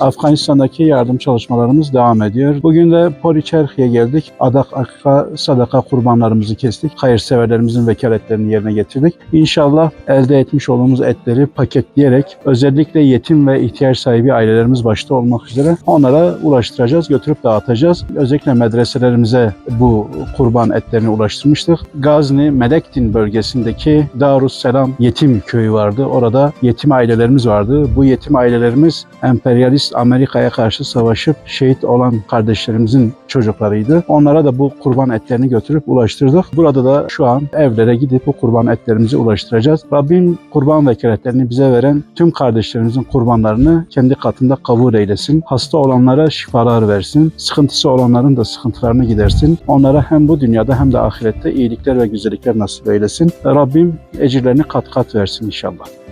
Afganistan'daki yardım çalışmalarımız devam ediyor. Bugün de Poliçerhi'ye geldik. Adak, akika, sadaka kurbanlarımızı kestik. Hayırseverlerimizin vekaletlerini yerine getirdik. İnşallah elde etmiş olduğumuz etleri paketleyerek özellikle yetim ve ihtiyaç sahibi ailelerimiz başta olmak üzere onlara ulaştıracağız, götürüp dağıtacağız. Özellikle medreselerimize bu kurban etlerini ulaştırmıştık. Gazni, Melektin bölgesindeki Darusselam Yetim Köyü vardı. Orada yetim ailelerimiz vardı. Bu yetim ailelerimiz emperyalist Amerika'ya karşı savaşıp şehit olan kardeşlerimizin çocuklarıydı. Onlara da bu kurban etlerini götürüp ulaştırdık. Burada da şu an evlere gidip bu kurban etlerimizi ulaştıracağız. Rabbim kurban vekaletlerini bize veren tüm kardeşlerimizin kurbanlarını kendi katında kabul eylesin. Hasta olanlara şifalar versin. Sıkıntısı olanların da sıkıntılarını gidersin. Onlara hem bu dünyada hem de ahirette iyilikler ve güzellikler nasip eylesin. Rabbim ecirlerini kat kat versin inşallah.